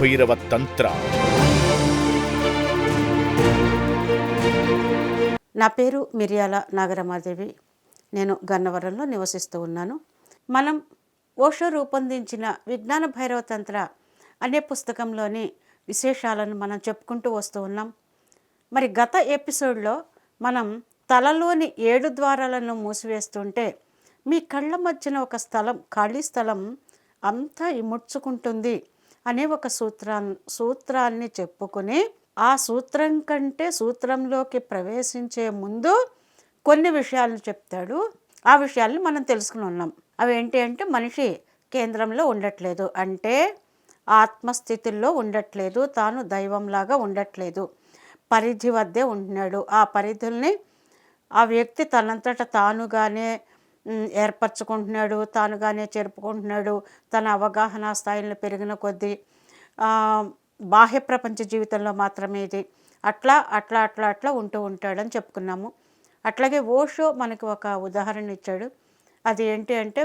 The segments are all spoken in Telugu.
భైరవ తంత్ర నా పేరు మిర్యాల నాగరమాదేవి. నేను గన్నవరంలో నివసిస్తూ ఉన్నాను. మనం ఓషో రూపొందించిన విజ్ఞాన భైరవ తంత్ర అనే పుస్తకంలోని విశేషాలను మనం చెప్పుకుంటూ వస్తూ ఉన్నాం. మరి గత ఎపిసోడ్లో మనం తలలోని ఏడు ద్వారాలను మూసివేస్తుంటే మీ కళ్ళ మధ్యన ఒక స్థలం ఖాళీ స్థలం అంతా ఇముడ్చుకుంటుంది అనే ఒక సూత్రా సూత్రాన్ని చెప్పుకుని ఆ సూత్రం కంటే సూత్రంలోకి ప్రవేశించే ముందు కొన్ని విషయాలను చెప్తాడు. ఆ విషయాల్ని మనం తెలుసుకుని ఉన్నాం. అవి ఏంటి అంటే మనిషి కేంద్రంలో ఉండట్లేదు. అంటే ఆత్మస్థితుల్లో ఉండట్లేదు. తాను దైవంలాగా ఉండట్లేదు. పరిధి వద్దే ఉంటున్నాడు. ఆ పరిధుల్ని ఆ వ్యక్తి తనంతట తానుగానే ఏర్పరచుకుంటున్నాడు తానుగానే చెరుపుకుంటున్నాడు తన అవగాహన స్థాయిలను పెరిగిన కొద్దీ బాహ్య ప్రపంచ జీవితంలో మాత్రమే ఇది. అట్లా అట్లా అట్లా అట్లా ఉంటూ ఉంటాడని చెప్పుకున్నాము. అట్లాగే ఓషో మనకి ఒక ఉదాహరణ ఇచ్చాడు. అది ఏంటి అంటే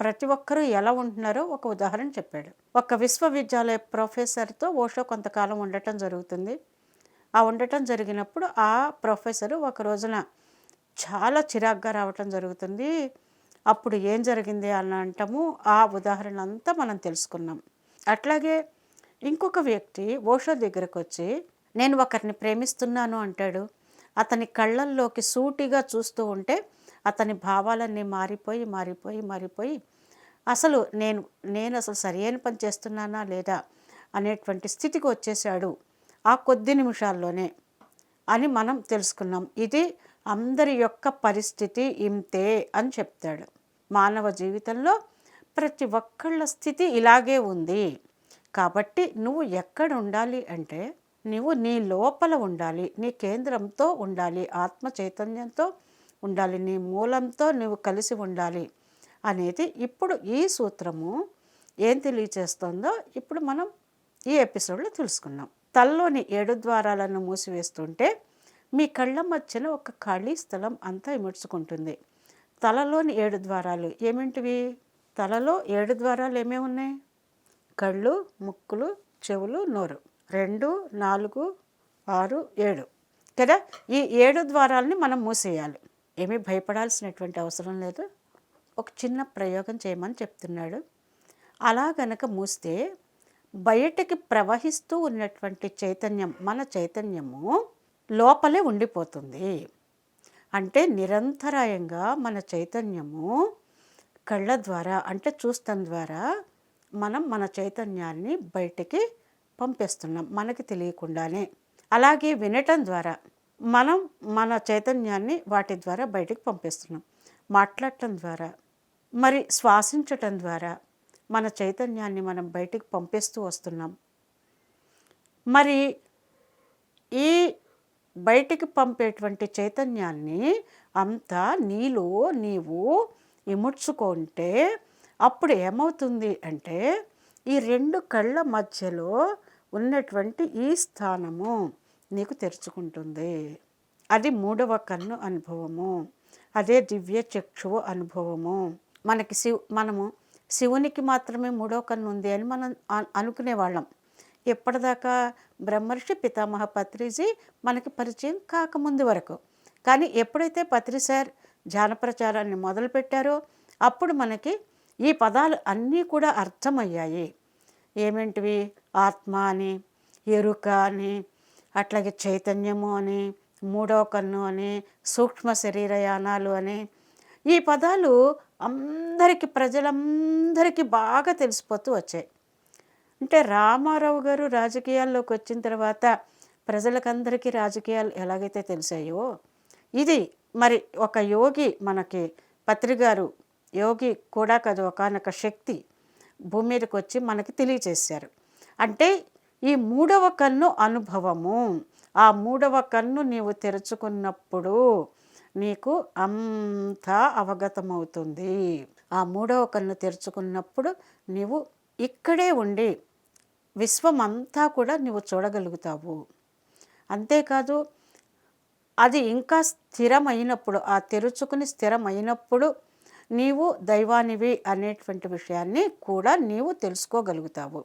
ప్రతి ఒక్కరూ ఎలా ఉంటున్నారో ఒక ఉదాహరణ చెప్పాడు. ఒక విశ్వవిద్యాలయ ప్రొఫెసర్తో ఓషో కొంతకాలం ఉండటం జరుగుతుంది. ఆ ఉండటం జరిగినప్పుడు ఆ ప్రొఫెసరు ఒక రోజున చాలా చిరాగ్గా రావటం జరుగుతుంది. అప్పుడు ఏం జరిగింది అని అంటాము ఆ ఉదాహరణ అంతా మనం తెలుసుకున్నాం. అట్లాగే ఇంకొక వ్యక్తి ఓషో దగ్గరకు వచ్చి నేను ఒకరిని ప్రేమిస్తున్నాను అంటాడు. అతని కళ్ళల్లోకి సూటిగా చూస్తూ ఉంటే అతని భావాలన్నీ మారిపోయి మారిపోయి మారిపోయి అసలు నేను నేను అసలు సరైన పని చేస్తున్నానా లేదా అనేటువంటి స్థితికి వచ్చేసాడు ఆ కొద్ది నిమిషాల్లోనే అని మనం తెలుసుకున్నాం. ఇది అందరి యొక్క పరిస్థితి ఇంతే అని చెప్తాడు. మానవ జీవితంలో ప్రతి ఒక్కళ్ళ స్థితి ఇలాగే ఉంది. కాబట్టి నువ్వు ఎక్కడ ఉండాలి అంటే నువ్వు నీ లోపల ఉండాలి నీ కేంద్రంతో ఉండాలి ఆత్మ చైతన్యంతో ఉండాలి నీ మూలంతో నువ్వు కలిసి ఉండాలి అనేది ఇప్పుడు ఈ సూత్రము ఏం తెలియచేస్తుందో ఇప్పుడు మనం ఈ ఎపిసోడ్లో తెలుసుకున్నాం తలలోని ఏడు ద్వారాలను మూసివేస్తుంటే మీ కళ్ళ మధ్యన ఒక ఖాళీ స్థలం అంతా ఇముడ్చుకుంటుంది. తలలోని ఏడు ద్వారాలు ఏమిటివి? తలలో ఏడు ద్వారాలు ఏమేమి ఉన్నాయి? కళ్ళు ముక్కులు చెవులు నోరు. రెండు నాలుగు ఆరు ఏడు. కదా? ఈ ఏడు ద్వారాలని మనం మూసేయాలి. ఏమీ భయపడాల్సినటువంటి అవసరం లేదు. ఒక చిన్న ప్రయోగం చేయమని చెప్తున్నాడు. అలా గనక మూస్తే బయటకి ప్రవహిస్తూ ఉన్నటువంటి చైతన్యం మన చైతన్యము లోపలే ఉండిపోతుంది. అంటే నిరంతరాయంగా మన చైతన్యము కళ్ళ ద్వారా అంటే చూస్తాం ద్వారా మనం మన చైతన్యాన్ని బయటికి పంపిస్తున్నాం మనకి తెలియకుండానే. అలాగే వినటం ద్వారా మనం మన చైతన్యాన్ని వాటి ద్వారా బయటికి పంపిస్తున్నాం. మాట్లాడటం ద్వారా మరి శ్వాసించటం ద్వారా మన చైతన్యాన్ని మనం బయటికి పంపిస్తూ వస్తున్నాం. మరి ఈ బయటికి పంపేటువంటి చైతన్యాన్ని అంతా నీలో నీవు ఇముడ్చుకుంటే అప్పుడు ఏమవుతుంది అంటే ఈ రెండు కళ్ళ మధ్యలో ఉన్నటువంటి ఈ స్థానము నీకు తెరుచుకుంటుంది. అది మూడవ కన్ను అనుభవము. అదే దివ్య చక్షువు అనుభవము. మనకి శివ్ మనము శివునికి మాత్రమే మూడో కన్ను ఉంది అని మనం అనుకునేవాళ్ళం. ఎప్పటిదాకా బ్రహ్మర్షి పితామహ పత్రిజీ మనకి పరిచయం కాకముందు వరకు. కానీ ఎప్పుడైతే పత్రి సార్ జానప్రచారాన్ని మొదలుపెట్టారో అప్పుడు మనకి ఈ పదాలు అన్నీ కూడా అర్థమయ్యాయి. ఏమేంటివి? ఆత్మ అని ఎరుక అని అట్లాగే చైతన్యము అని మూడో కన్ను అని సూక్ష్మ శరీరయానాలు అని. ఈ పదాలు అందరికీ ప్రజలందరికీ బాగా తెలిసిపోతూ వచ్చాయి. అంటే రామారావు గారు రాజకీయాల్లోకి వచ్చిన తర్వాత ప్రజలకందరికీ రాజకీయాలు ఎలాగైతే తెలిసాయో ఇది మరి ఒక యోగి మనకి పత్రిగారు యోగి కూడా కాదు ఒకనొక శక్తి భూమి మీదకి వచ్చి మనకి తెలియచేశారు అంటే ఈ మూడవ కన్ను అనుభవము. ఆ మూడవ కన్ను నీవు తెరుచుకున్నప్పుడు నీకు అంతా అవగతమవుతుంది. ఆ మూడవ కన్ను తెరుచుకున్నప్పుడు నీవు ఇక్కడే ఉండి విశ్వం అంతా కూడా నువ్వు చూడగలుగుతావు. అంతేకాదు అది ఇంకా స్థిరమైనప్పుడు ఆ తెరుచుకుని స్థిరమైనప్పుడు నీవు దైవానివి అనేటువంటి విషయాన్ని కూడా నీవు తెలుసుకోగలుగుతావు.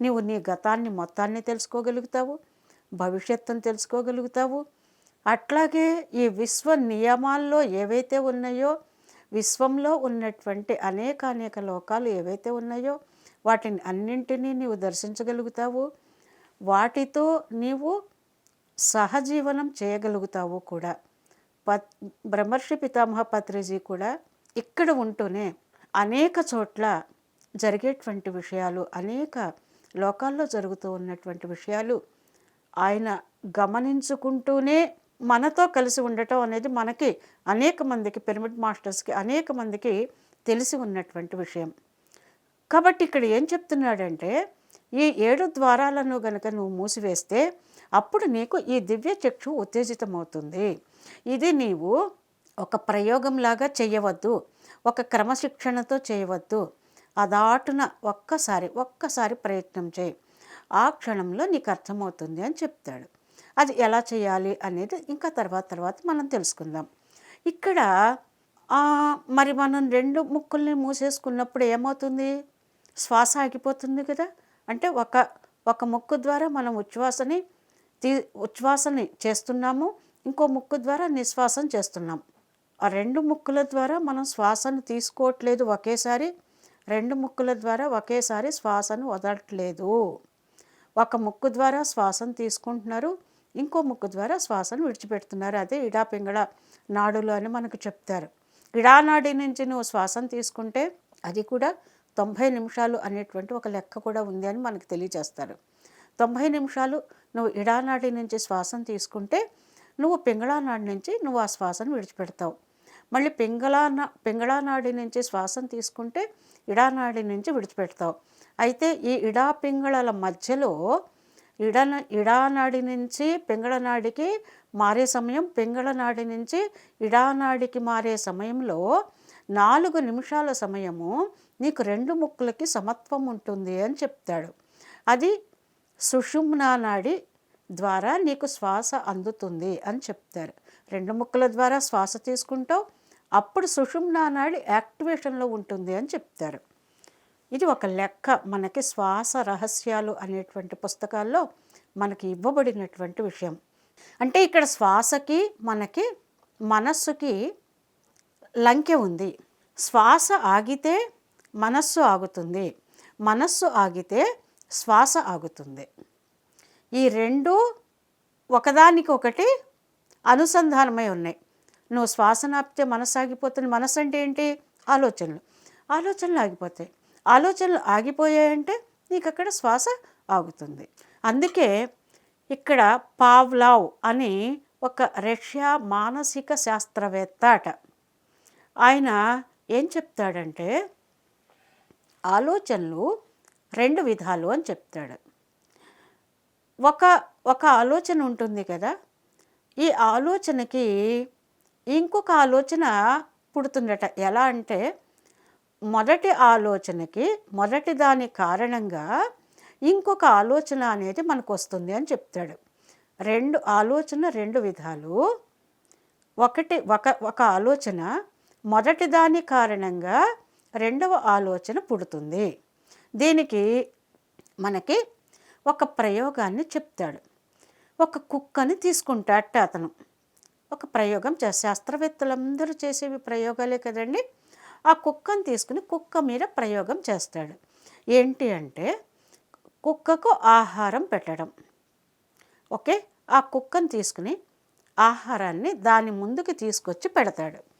నీవు నీ గతాన్ని మొత్తాన్ని తెలుసుకోగలుగుతావు భవిష్యత్తును తెలుసుకోగలుగుతావు. అట్లాగే ఈ విశ్వ నియమాల్లో ఏవైతే ఉన్నాయో విశ్వంలో ఉన్నటువంటి అనేక అనేక లోకాలు ఏవైతే ఉన్నాయో వాటిని అన్నింటినీ నీవు దర్శించగలుగుతావు. వాటితో నీవు సహజీవనం చేయగలుగుతావు కూడా. పత్ బ్రహ్మర్షి పితామహ పత్రిజీ కూడా ఇక్కడ ఉంటూనే అనేక చోట్ల జరిగేటువంటి విషయాలు అనేక లోకాల్లో జరుగుతూ ఉన్నటువంటి విషయాలు ఆయన గమనించుకుంటూనే మనతో కలిసి ఉండటం అనేది మనకి అనేక మందికి పిరమిడ్ మాస్టర్స్కి అనేక మందికి తెలిసి ఉన్నటువంటి విషయం. కాబట్టి ఇక్కడ ఏం చెప్తున్నాడంటే ఈ ఏడు ద్వారాలను గనక నువ్వు మూసివేస్తే అప్పుడు నీకు ఈ దివ్య చక్షు ఉత్తేజితమవుతుంది. ఇది నీవు ఒక ప్రయోగంలాగా చేయవద్దు ఒక క్రమశిక్షణతో చేయవద్దు. అదాటున ఒక్కసారి ఒక్కసారి ప్రయత్నం చేయి. ఆ క్షణంలో నీకు అర్థమవుతుంది అని చెప్తాడు. అది ఎలా చేయాలి అనేది ఇంకా తర్వాత తర్వాత మనం తెలుసుకుందాం. ఇక్కడ మరి మనం రెండు ముక్కుల్ని మూసేసుకున్నప్పుడు ఏమవుతుంది? శ్వాస ఆగిపోతుంది కదా? అంటే ఒక ఒక ముక్కు ద్వారా మనం ఉచ్ఛ్వాసని తీ ఉచ్ఛ్వాసని చేస్తున్నాము ఇంకో ముక్కు ద్వారా నిశ్వాసం చేస్తున్నాం. ఆ రెండు ముక్కుల ద్వారా మనం శ్వాసను తీసుకోవట్లేదు ఒకేసారి రెండు ముక్కుల ద్వారా ఒకేసారి శ్వాసను వదలట్లేదు. ఒక ముక్కు ద్వారా శ్వాసను తీసుకుంటున్నారు ఇంకో ముక్కు ద్వారా శ్వాసను విడిచిపెడుతున్నారు. అదే ఇడా పింగళ నాడులు అని మనకు చెప్తారు. ఇడానాడి నుంచి నువ్వు శ్వాసను తీసుకుంటే అది కూడా తొంభై నిమిషాలు అనేటువంటి ఒక లెక్క కూడా ఉంది అని మనకు తెలియజేస్తారు. తొంభై నిమిషాలు నువ్వు ఇడానాడి నుంచి శ్వాసను తీసుకుంటే నువ్వు పింగళానాడి నుంచి నువ్వు ఆ శ్వాసను విడిచిపెడతావు. మళ్ళీ పింగళాన పింగళానాడి నుంచి శ్వాసను తీసుకుంటే ఇడానాడి నుంచి విడిచిపెడతావు. అయితే ఈ ఇడా పింగళల మధ్యలో ఇడన ఇడానాడి నుంచి పింగళనాడికి మారే సమయం పింగళనాడి నుంచి ఇడానాడికి మారే సమయంలో నాలుగు నిమిషాల సమయము నీకు రెండు ముక్కులకి సమత్వం ఉంటుంది అని చెప్తాడు. అది సుషుమ్నా నాడి ద్వారా నీకు శ్వాస అందుతుంది అని చెప్తారు. రెండు ముక్కుల ద్వారా శ్వాస తీసుకుంటావు అప్పుడు సుషుమ్నా నాడి యాక్టివేషన్లో ఉంటుంది అని చెప్తారు. ఇది ఒక లెక్క. మనకి శ్వాస రహస్యాలు అనేటువంటి పుస్తకాల్లో మనకి ఇవ్వబడినటువంటి విషయం. అంటే ఇక్కడ శ్వాసకి మనకి మనస్సుకి లంకె ఉంది. శ్వాస ఆగితే మనస్సు ఆగుతుంది. మనస్సు ఆగితే శ్వాస ఆగుతుంది. ఈ రెండు ఒకదానికొకటి అనుసంధానమై ఉన్నాయి. నువ్వు శ్వాస ఆపితే మనసు ఆగిపోతుంది. మనసు అంటే ఏంటి? ఆలోచనలు. ఆలోచనలు ఆగిపోతాయి. ఆలోచనలు ఆగిపోయాయంటే నీకు అక్కడ శ్వాస ఆగుతుంది. అందుకే ఇక్కడ పావ్లావ్ అని ఒక రష్యా మానసిక శాస్త్రవేత్త అట. ఆయన ఏం చెప్తాడంటే ఆలోచనలు రెండు విధాలు అని చెప్తాడు. ఒక ఒక ఆలోచన ఉంటుంది కదా ఈ ఆలోచనకి ఇంకొక ఆలోచన పుడుతుందట. ఎలా అంటే మొదటి ఆలోచనకి మొదటి దాని కారణంగా ఇంకొక ఆలోచన అనేది మనకు వస్తుంది అని చెప్తాడు. రెండు ఆలోచన రెండు విధాలు. ఒకటి ఒక ఒక ఆలోచన మొదటి దాని కారణంగా రెండవ ఆలోచన పుడుతుంది. దీనికి మనకి ఒక ప్రయోగాన్ని చెప్తాడు. ఒక కుక్కని తీసుకుంటాట అతను. ఒక ప్రయోగం చే శాస్త్రవేత్తలందరూ చేసేవి ప్రయోగాలే కదండి. ఆ కుక్కను తీసుకుని కుక్క మీద ప్రయోగం చేస్తాడు. ఏంటి అంటే కుక్కకు ఆహారం పెట్టడం. ఓకే? ఆ కుక్కను తీసుకుని ఆహారాన్ని దాని ముందుకు తీసుకొచ్చి పెడతాడు.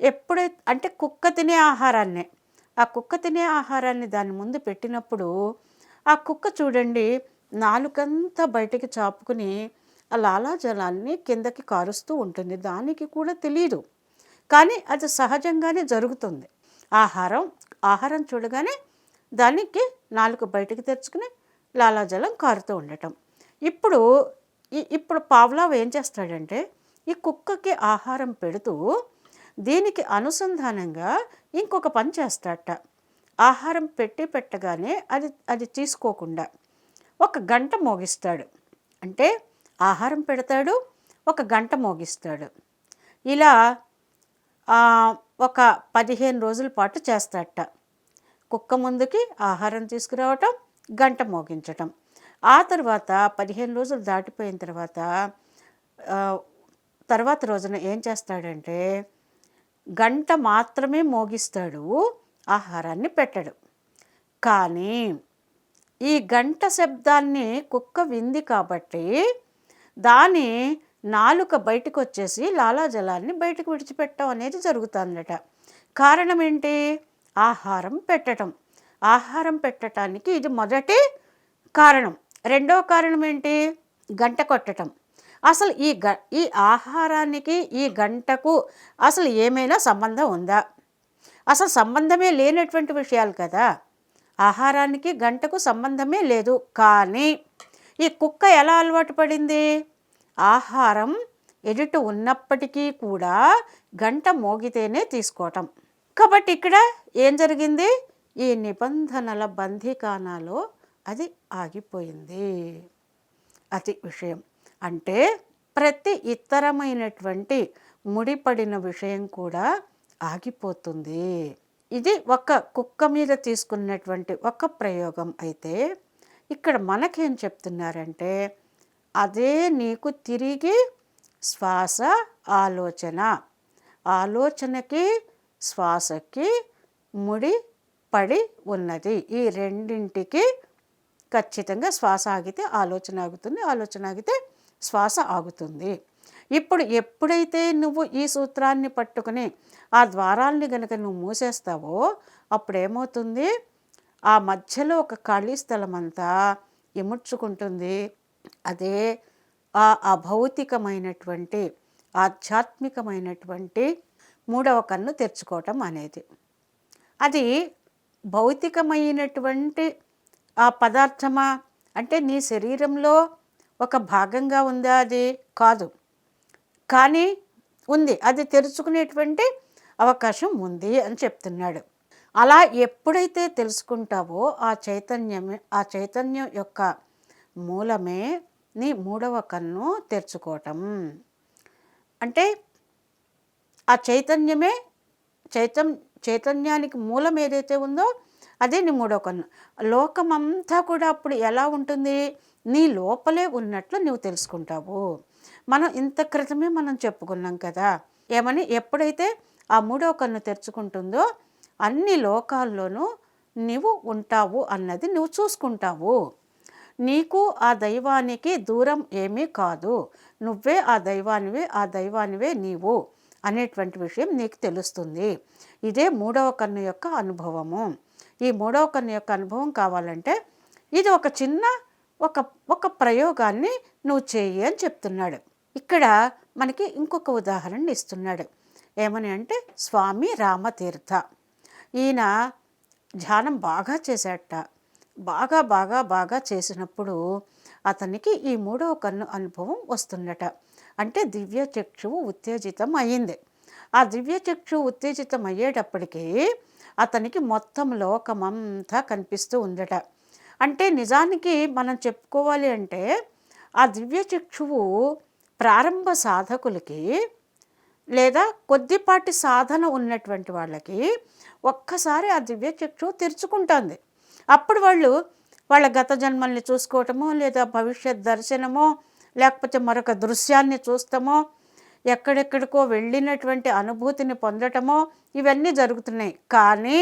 ఎప్పుడైతే అంటే కుక్క తినే ఆహారాన్నే. ఆ కుక్క తినే ఆహారాన్ని దాని ముందు పెట్టినప్పుడు ఆ కుక్క చూడండి నాలుకంతా బయటికి చాపుకుని ఆ లాలాజలాన్ని కిందకి కారుస్తూ ఉంటుంది. దానికి కూడా తెలియదు కానీ అది సహజంగానే జరుగుతుంది. ఆహారం ఆహారం చూడగానే దానికి నాలుగు బయటకు తెచ్చుకుని లాలాజలం కారుతూ ఉండటం. ఇప్పుడు ఈ ఇప్పుడు పావ్లావ్ ఏం చేస్తాడంటే ఈ కుక్కకి ఆహారం పెడుతూ దీనికి అనుసంధానంగా ఇంకొక పని చేస్తాడట. ఆహారం పెట్టి పెట్టగానే అది అది తీసుకోకుండా ఒక గంట మోగిస్తాడు. అంటే ఆహారం పెడతాడు ఒక గంట మోగిస్తాడు. ఇలా ఒక పదిహేను రోజుల పాటు చేస్తాడట. కుక్క ముందుకి ఆహారం తీసుకురావటం గంట మోగించటం. ఆ తర్వాత పదిహేను రోజులు దాటిపోయిన తర్వాత తర్వాత రోజున ఏం చేస్తాడంటే గంట మాత్రమే మోగిస్తాడు ఆహారాన్ని పెట్టడు. కానీ ఈ గంట శబ్దాన్ని కుక్క వింది కాబట్టి దాని నాలుక బయటకు వచ్చేసి లాలాజలాన్ని బయటకు విడిచిపెట్టడం అనేది జరుగుతుందట. కారణం ఏంటి ఆహారం పెట్టడం ఆహారం పెట్టడానికి ఇది మొదటి కారణం. రెండవ కారణం ఏంటి గంట కొట్టడం అసలు ఈ గ ఈ ఆహారానికి ఈ గంటకు అసలు ఏమైనా సంబంధం ఉందా? అసలు సంబంధమే లేనటువంటి విషయాలు కదా. ఆహారానికి గంటకు సంబంధమే లేదు. కానీ ఈ కుక్క ఎలా అలవాటు పడింది? ఆహారం ఎడిట్ ఉన్నప్పటికీ కూడా గంట మోగితేనే తీసుకోవటం. కాబట్టి ఇక్కడ ఏం జరిగింది? ఈ నిబంధనల బంధీకానాలో అది ఆగిపోయింది. అది విషయం. అంటే ప్రతి ఇతరమైనటువంటి ముడిపడిన విషయం కూడా ఆగిపోతుంది. ఇది ఒక కుక్క మీద తీసుకున్నటువంటి ఒక ప్రయోగం అయితే ఇక్కడ మనకేం చెప్తున్నారంటే అదే నీకు తిరిగి శ్వాస ఆలోచన. ఆలోచనకి శ్వాసకి ముడి పడి ఉన్నది. ఈ రెండింటికి ఖచ్చితంగా శ్వాస ఆగితే ఆలోచన ఆగుతుంది ఆలోచన ఆగితే శ్వాస ఆగుతుంది. ఇప్పుడు ఎప్పుడైతే నువ్వు ఈ సూత్రాన్ని పట్టుకుని ఆ ద్వారాల్ని గనక నువ్వు మూసేస్తావో అప్పుడేమవుతుంది? ఆ మధ్యలో ఒక ఖాళీ స్థలం అంతా ఇముడ్చుకుంటుంది. అదే ఆ అభౌతికమైనటువంటి ఆధ్యాత్మికమైనటువంటి మూడవ కన్ను తెరుచుకోవటం అనేది. అది భౌతికమైనటువంటి ఆ పదార్థమా? అంటే నీ శరీరంలో ఒక భాగంగా ఉందా అది? కాదు. కానీ ఉంది. అది తెరుచుకునేటువంటి అవకాశం ఉంది అని చెప్తున్నాడు. అలా ఎప్పుడైతే తెలుసుకుంటావో ఆ చైతన్యమే ఆ చైతన్యం యొక్క మూలమే నీ మూడవ కన్ను తెరుచుకోవటం. అంటే ఆ చైతన్యమే చైతం చైతన్యానికి మూలం ఏదైతే ఉందో అదే నీ మూడో కన్ను. లోకమంతా కూడా అప్పుడు ఎలా ఉంటుంది? నీ లోపలే ఉన్నట్లు నువ్వు తెలుసుకుంటావు. మనం ఇంత క్రితమే మనం చెప్పుకున్నాం కదా. ఏమని? ఎప్పుడైతే ఆ మూడో కన్ను తెరుచుకుంటుందో అన్ని లోకాల్లోనూ నీవు ఉంటావు అన్నది నువ్వు చూసుకుంటావు. నీకు ఆ దైవానికి దూరం ఏమీ కాదు. నువ్వే ఆ దైవానివే ఆ దైవానివే నీవు అనేటువంటి విషయం నీకు తెలుస్తుంది. ఇదే మూడవ కన్ను యొక్క అనుభవము. ఈ మూడవ కన్ను యొక్క అనుభవం కావాలంటే ఇది ఒక చిన్న ఒక ఒక ప్రయోగాన్ని నువ్వు చేయి అని చెప్తున్నాడు. ఇక్కడ మనకి ఇంకొక ఉదాహరణ ఇస్తున్నాడు. ఏమని అంటే స్వామి రామతీర్థ. ఈయన ధ్యానం బాగా చేశాట బాగా బాగా బాగా చేసినప్పుడు అతనికి ఈ మూడవ కన్ను అనుభవం వస్తుందట అంటే దివ్య చక్షువు ఉత్తేజితం అయ్యింది ఆ దివ్య చక్షువు ఉత్తేజితం అయ్యేటప్పటికీ అతనికి మొత్తం లోకమంతా కనిపిస్తూ ఉందట. అంటే నిజానికి మనం చెప్పుకోవాలి అంటే ఆ దివ్య చక్షువు ప్రారంభ సాధకులకి లేదా కొద్దిపాటి సాధన ఉన్నటువంటి వాళ్ళకి ఒక్కసారి ఆ దివ్య చక్షువు తెరుచుకుంటుంది. అప్పుడు వాళ్ళు వాళ్ళ గత జన్మల్ని చూసుకోవటమో లేదా భవిష్యత్ దర్శనమో లేకపోతే మరొక దృశ్యాన్ని చూస్తామో ఎక్కడెక్కడికో వెళ్ళినటువంటి అనుభూతిని పొందటమో ఇవన్నీ జరుగుతున్నాయి. కానీ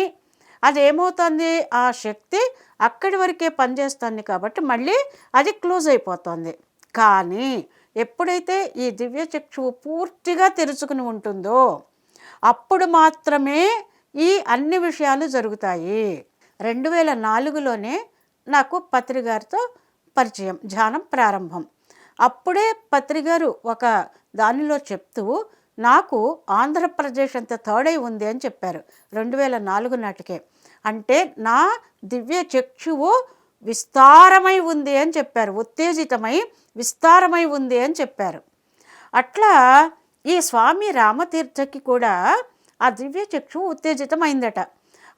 అది ఏమవుతుంది ఆ శక్తి అక్కడి వరకే పనిచేస్తుంది కాబట్టి మళ్ళీ అది క్లోజ్ అయిపోతుంది. కానీ ఎప్పుడైతే ఈ దివ్య చక్షువు పూర్తిగా తెరుచుకుని ఉంటుందో అప్పుడు మాత్రమే ఈ అన్ని విషయాలు జరుగుతాయి. రెండు వేల నాలుగులోనే నాకు పత్రిగారితో పరిచయం ధ్యానం ప్రారంభం. అప్పుడే పత్రిగారు ఒక దానిలో చెప్తూ నాకు ఆంధ్రప్రదేశ్ అంత థర్డ్ అయి ఉంది అని చెప్పారు రెండు వేల నాలుగు నాటికే. అంటే నా దివ్య చక్షువు విస్తారమై ఉంది అని చెప్పారు. ఉత్తేజితమై విస్తారమై ఉంది అని చెప్పారు. అట్లా ఈ స్వామి రామతీర్థకి కూడా ఆ దివ్య చక్షు ఉత్తేజితమైందట.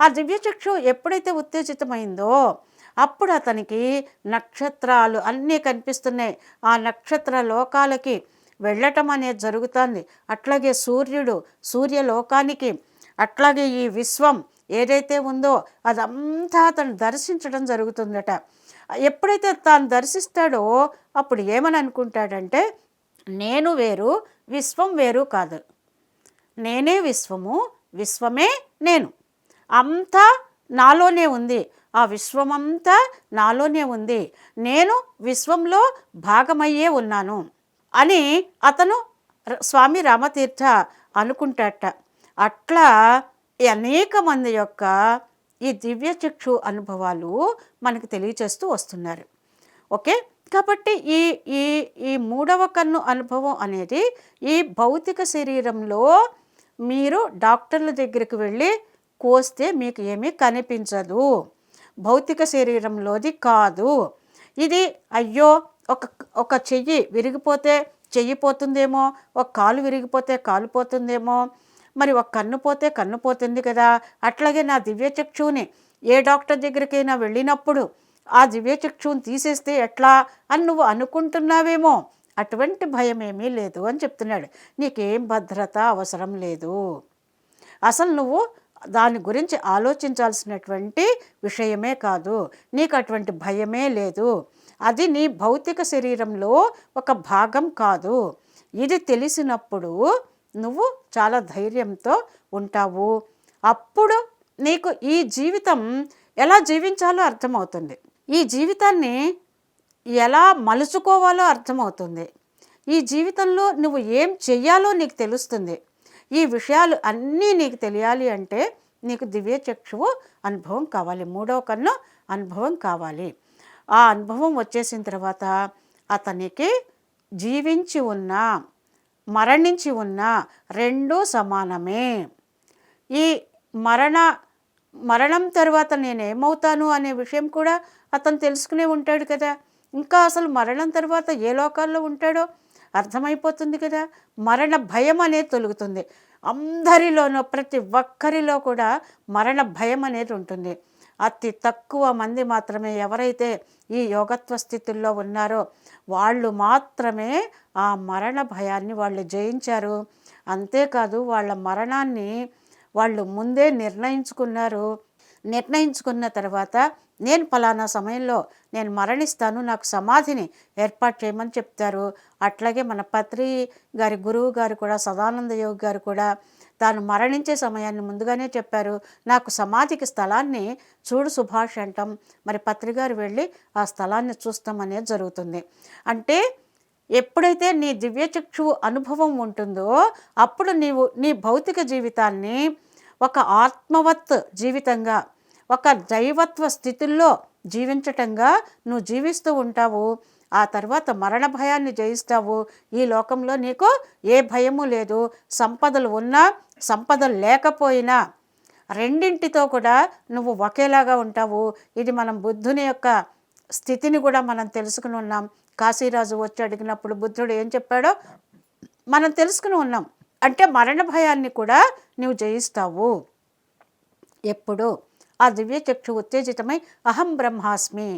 ఆ దివ్య చక్షు ఎప్పుడైతే ఉత్తేజితమైందో అప్పుడు అతనికి నక్షత్రాలు అన్నీ కనిపిస్తున్నాయి. ఆ నక్షత్ర లోకాలకి వెళ్ళటం అనేది జరుగుతుంది. అట్లాగే సూర్యుడు సూర్యలోకానికి అట్లాగే ఈ విశ్వం ఏదైతే ఉందో అదంతా అతను దర్శించడం జరుగుతుందట. ఎప్పుడైతే తాను దర్శిస్తాడో అప్పుడు ఏమని అనుకుంటాడంటే నేను వేరు విశ్వం వేరు కాదు. నేనే విశ్వము విశ్వమే నేను. అంతా నాలోనే ఉంది. ఆ విశ్వమంతా నాలోనే ఉంది. నేను విశ్వంలో భాగమయ్యే ఉన్నాను. అని అతను స్వామి రామతీర్థ అనుకుంటాట. అట్లా అనేక మంది యొక్క ఈ దివ్య చక్షు అనుభవాలు మనకు తెలియచేస్తూ వస్తున్నారు. ఓకే? కాబట్టి ఈ ఈ ఈ మూడవ కన్ను అనుభవం అనేది ఈ భౌతిక శరీరంలో మీరు డాక్టర్ల దగ్గరికి వెళ్ళి కోస్తే మీకు ఏమీ కనిపించదు. భౌతిక శరీరంలోది కాదు. ఇది అయ్యో ఒక ఒక చెయ్యి విరిగిపోతే చెయ్యి పోతుందేమో ఒక కాలు విరిగిపోతే కాలు పోతుందేమో మరి ఒక కన్ను పోతే కన్ను పోతుంది కదా. అట్లాగే నా దివ్య చక్షువుని ఏ డాక్టర్ దగ్గరికైనా వెళ్ళినప్పుడు ఆ దివ్య చక్షువుని తీసేస్తే ఎట్లా అని నువ్వు అనుకుంటున్నావేమో అటువంటి భయం ఏమీ లేదు అని చెప్తున్నాడు. నీకేం భద్రత అవసరం లేదు. అసలు నువ్వు దాని గురించి ఆలోచించాల్సినటువంటి విషయమే కాదు. నీకు అటువంటి భయమే లేదు. అది నీ భౌతిక శరీరంలో ఒక భాగం కాదు. ఇది తెలిసినప్పుడు నువ్వు చాలా ధైర్యంతో ఉంటావు. అప్పుడు నీకు ఈ జీవితం ఎలా జీవించాలో అర్థమవుతుంది. ఈ జీవితాన్ని ఎలా మలుచుకోవాలో అర్థమవుతుంది. ఈ జీవితంలో నువ్వు ఏం చెయ్యాలో నీకు తెలుస్తుంది. ఈ విషయాలు అన్నీ నీకు తెలియాలి అంటే నీకు దివ్య చక్షువు అనుభవం కావాలి. మూడవ కన్ను అనుభవం కావాలి. ఆ అనుభవం వచ్చేసిన తర్వాత అతనికి జీవించి ఉన్న మరణించి ఉన్న రెండూ సమానమే. ఈ మరణ మరణం తర్వాత నేను ఏమవుతాను అనే విషయం కూడా అతను తెలుసుకునే ఉంటాడు కదా. ఇంకా అసలు మరణం తర్వాత ఏ లోకాల్లో ఉంటాడో అర్థమైపోతుంది కదా? మరణ భయం అనేది తొలుగుతుంది. అందరిలోనూ ప్రతి ఒక్కరిలో కూడా మరణ భయం అనేది ఉంటుంది. అతి తక్కువ మంది మాత్రమే ఎవరైతే ఈ యోగత్వ స్థితుల్లో ఉన్నారో వాళ్ళు మాత్రమే ఆ మరణ భయాన్ని వాళ్ళు జయించారు. అంతేకాదు వాళ్ళ మరణాన్ని వాళ్ళు ముందే నిర్ణయించుకున్నారు. నిర్ణయించుకున్న తర్వాత నేను ఫలానా సమయంలో నేను మరణిస్తాను నాకు సమాధిని ఏర్పాటు చేయమని చెప్తారు. అట్లాగే మన పత్రి గారి గురువు గారు కూడా సదానంద యోగి గారు కూడా తాను మరణించే సమయాన్ని ముందుగానే చెప్పారు. నాకు సమాధికి స్థలాన్ని చూడు సుభాష్ అంటాం. మరి పత్రి గారు వెళ్ళి ఆ స్థలాన్ని చూస్తాం అనేది జరుగుతుంది. అంటే ఎప్పుడైతే నీ దివ్యచక్షువు అనుభవం ఉంటుందో అప్పుడు నీవు నీ భౌతిక జీవితాన్ని ఒక ఆత్మవత్ జీవితంగా ఒక దైవత్వ స్థితుల్లో జీవించటంగా నువ్వు జీవిస్తూ ఉంటావు. ఆ తర్వాత మరణ భయాన్ని జయిస్తావు. ఈ లోకంలో నీకు ఏ భయము లేదు. సంపదలు ఉన్నా సంపదలు లేకపోయినా రెండింటితో కూడా నువ్వు ఒకేలాగా ఉంటావు. ఇది మనం బుద్ధుని యొక్క స్థితిని కూడా మనం తెలుసుకుని ఉన్నాం. కాశీరాజు వచ్చి అడిగినప్పుడు బుద్ధుడు ఏం చెప్పాడో మనం తెలుసుకుని ఉన్నాం. అంటే మరణ భయాన్ని కూడా నువ్వు జయిస్తావు. ఎప్పుడు? ఆ దివ్య చక్షు ఉత్తేజితమై అహం బ్రహ్మాస్మి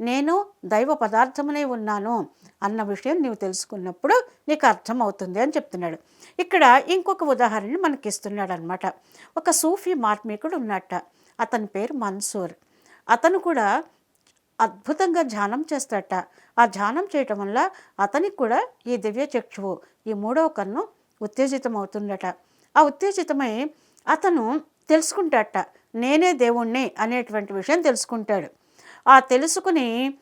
నేను దైవ పదార్థమునే ఉన్నాను అన్న విషయం నీవు తెలుసుకున్నప్పుడు నీకు అర్థమవుతుంది అని చెప్తున్నాడు. ఇక్కడ ఇంకొక ఉదాహరణ మనకి ఇస్తున్నాడు అనమాట ఒక సూఫీ మార్మికుడు ఉన్నట్ట అతని పేరు మన్సూర్. అతను కూడా అద్భుతంగా ధ్యానం చేస్తాట ఆ ధ్యానం చేయటం వల్ల అతనికి కూడా ఈ దివ్య చక్షువు ఈ మూడవ కన్ను ఉత్తేజితం అవుతుందట ఆ ఉత్తేజితమై అతను తెలుసుకుంటాట నేనే దేవుణ్ణి అనేటువంటి విషయం తెలుసుకుంటాడు. ఆ తెలుసుకుని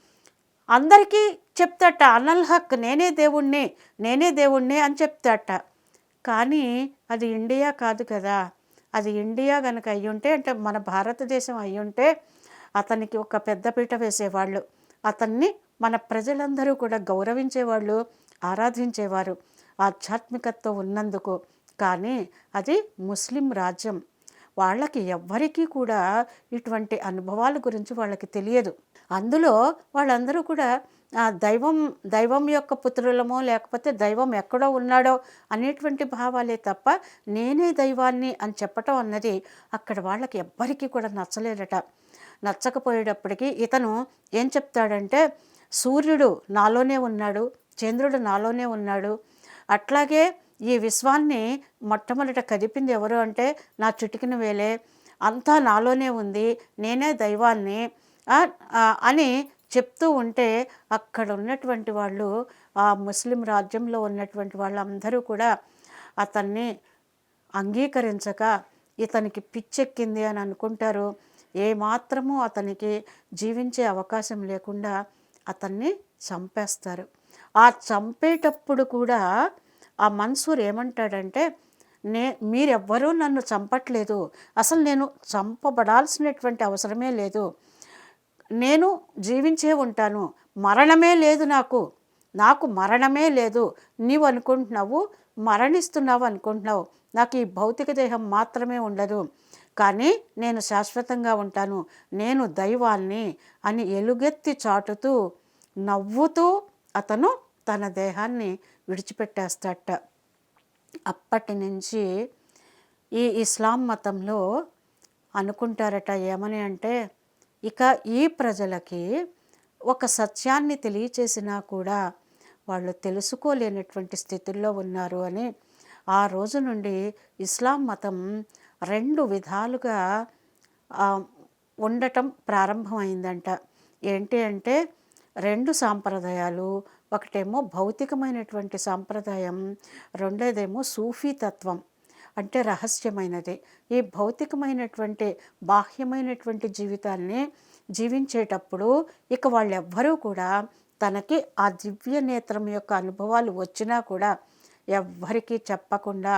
అందరికీ చెప్తాట అనల్ హక్ నేనే దేవుణ్ణి నేనే దేవుణ్ణి అని చెప్తాట. కానీ అది ఇండియా కాదు కదా. అది ఇండియా కనుక అయ్యుంటే అంటే మన భారతదేశం అయ్యుంటే అతనికి ఒక పెద్దపీట వేసేవాళ్ళు. అతన్ని మన ప్రజలందరూ కూడా గౌరవించేవాళ్ళు ఆరాధించేవారు ఆధ్యాత్మికతతో ఉన్నందుకు. కానీ అది ముస్లిం రాజ్యం. వాళ్ళకి ఎవ్వరికీ కూడా ఇటువంటి అనుభవాల గురించి వాళ్ళకి తెలియదు. అందులో వాళ్ళందరూ కూడా ఆ, దైవం దైవం యొక్క పుత్రులమో లేకపోతే దైవం ఎక్కడో ఉన్నాడో అనేటువంటి భావాలే తప్ప నేనే దైవాన్ని అని చెప్పటం అన్నది అక్కడ వాళ్ళకి ఎవ్వరికీ కూడా నచ్చలేదట. నచ్చకపోయేటప్పటికీ ఇతను ఏం చెప్తాడంటే సూర్యుడు నాలోనే ఉన్నాడు చంద్రుడు నాలోనే ఉన్నాడు. అట్లాగే ఈ విశ్వాన్ని మొట్టమొదట కదిపింది ఎవరు అంటే నా చుటికిన వేలే. అంతా నాలోనే ఉంది. నేనే దైవాన్ని. అని చెప్తూ ఉంటే అక్కడ ఉన్నటువంటి వాళ్ళు ఆ ముస్లిం రాజ్యంలో ఉన్నటువంటి వాళ్ళందరూ కూడా అతన్ని అంగీకరించక ఇతనికి పిచ్చెక్కింది అని అనుకుంటారు. ఏమాత్రము అతనికి జీవించే అవకాశం లేకుండా అతన్ని చంపేస్తారు. ఆ చంపేటప్పుడు కూడా ఆ మన్సూర్ ఏమంటాడంటే నే మీరెవ్వరూ నన్ను చంపట్లేదు. అసలు నేను చంపబడాల్సినటువంటి అవసరమే లేదు. నేను జీవించే ఉంటాను. మరణమే లేదు నాకు. నాకు మరణమే లేదు. నీవు అనుకుంటున్నావు మరణిస్తున్నావు అనుకుంటున్నావు. నాకు ఈ భౌతిక దేహం మాత్రమే ఉండదు. కానీ నేను శాశ్వతంగా ఉంటాను. నేను దైవాన్ని అని ఎలుగెత్తి చాటుతూ నవ్వుతూ అతను తన దేహాన్ని విడిచిపెట్టేస్తాట. అప్పటి నుంచి ఈ ఇస్లాం మతంలో అనుకుంటారట ఏమని అంటే ఇక ఈ ప్రజలకి ఒక సత్యాన్ని తెలియచేసినా కూడా వాళ్ళు తెలుసుకోలేనటువంటి స్థితుల్లో ఉన్నారు అని ఆ రోజు నుండి ఇస్లాం మతం రెండు విధాలుగా ఉండటం ప్రారంభమైందంట. ఏంటి అంటే రెండు సాంప్రదాయాలు ఒకటేమో భౌతికమైనటువంటి సాంప్రదాయం రెండోదేమో సూఫీ తత్వం అంటే రహస్యమైనది. ఈ భౌతికమైనటువంటి బాహ్యమైనటువంటి జీవితాన్ని జీవించేటప్పుడు ఇక వాళ్ళెవ్వరూ కూడా తనకి ఆ దివ్య నేత్రం యొక్క అనుభవాలు వచ్చినా కూడా ఎవ్వరికీ చెప్పకుండా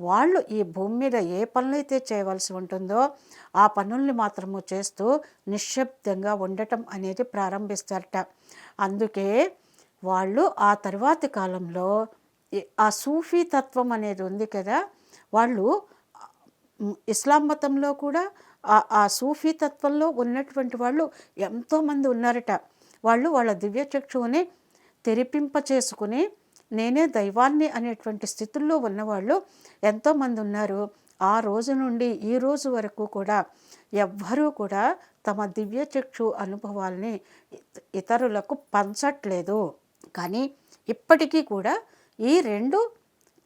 వాళ్ళు ఈ భూమి మీద ఏ పనులైతే చేయవలసి ఉంటుందో ఆ పనుల్ని మాత్రము చేస్తూ నిశ్శబ్దంగా ఉండటం అనేది ప్రారంభిస్తారట. అందుకే వాళ్ళు ఆ తర్వాతి కాలంలో ఆ సూఫీ తత్వం అనేది ఉంది కదా వాళ్ళు ఇస్లాం మతంలో కూడా ఆ ఆ సూఫీ తత్వంలో ఉన్నటువంటి వాళ్ళు ఎంతోమంది ఉన్నారట. వాళ్ళు వాళ్ళ దివ్య చక్షువుని తెరిపింప చేసుకుని నేనే దైవాన్ని అనేటువంటి స్థితుల్లో ఉన్నవాళ్ళు ఎంతోమంది ఉన్నారు. ఆ రోజు నుండి ఈ రోజు వరకు కూడా ఎవ్వరూ కూడా తమ దివ్య చక్షు అనుభవాల్ని ఇతరులకు పంచట్లేదు. కానీ ఇప్పటికీ కూడా ఈ రెండు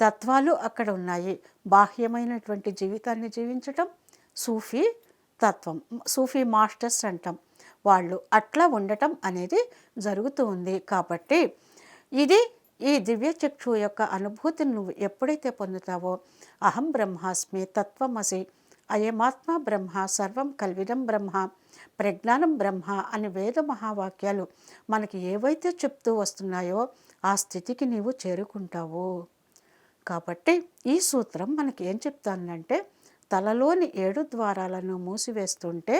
తత్వాలు అక్కడ ఉన్నాయి. బాహ్యమైనటువంటి జీవితాన్ని జీవించటం సూఫీ తత్వం సూఫీ మాస్టర్స్ అంటాం. వాళ్ళు అట్లా ఉండటం అనేది జరుగుతూ ఉంది. కాబట్టి ఇది ఈ దివ్య చక్షు యొక్క అనుభూతిని నువ్వు ఎప్పుడైతే పొందుతావో అహం బ్రహ్మాస్మి తత్వమసి అయమాత్మ బ్రహ్మ సర్వం కల్విదం బ్రహ్మ ప్రజ్ఞానం బ్రహ్మ అని వేద మహావాక్యాలు మనకి ఏవైతే చెప్తూ వస్తున్నాయో ఆ స్థితికి నీవు చేరుకుంటావు. కాబట్టి ఈ సూత్రం మనకి ఏం చెప్తానంటే తలలోని ఏడు ద్వారాలను మూసివేస్తుంటే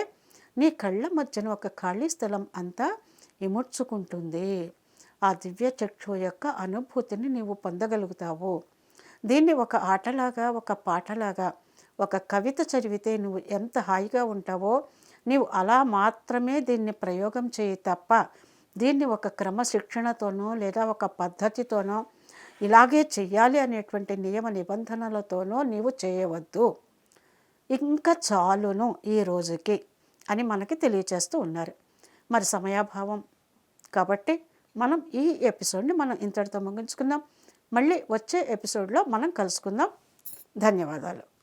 నీ కళ్ళ మధ్యన ఒక ఖాళీ స్థలం అంతా ఇముడ్చుకుంటుంది. ఆ దివ్య చక్షు యొక్క అనుభూతిని నీవు పొందగలుగుతావు. దీన్ని ఒక ఆటలాగా ఒక పాటలాగా ఒక కవిత చదివితే నువ్వు ఎంత హాయిగా ఉంటావో నీవు అలా మాత్రమే దీన్ని ప్రయోగం చేయి తప్ప దీన్ని ఒక క్రమశిక్షణతోనో లేదా ఒక పద్ధతితోనో ఇలాగే చెయ్యాలి అనేటువంటి నియమ నిబంధనలతోనో నీవు చేయవద్దు. ఇంకా చాలును ఈ రోజుకి అని మనకి తెలియచేస్తూ ఉన్నారు. మరి సమయాభావం కాబట్టి మనం ఈ ఎపిసోడ్ని మనం ఇంతటితో ముగించుకుందాం. మళ్ళీ వచ్చే ఎపిసోడ్లో మనం కలుసుకుందాం. ధన్యవాదాలు.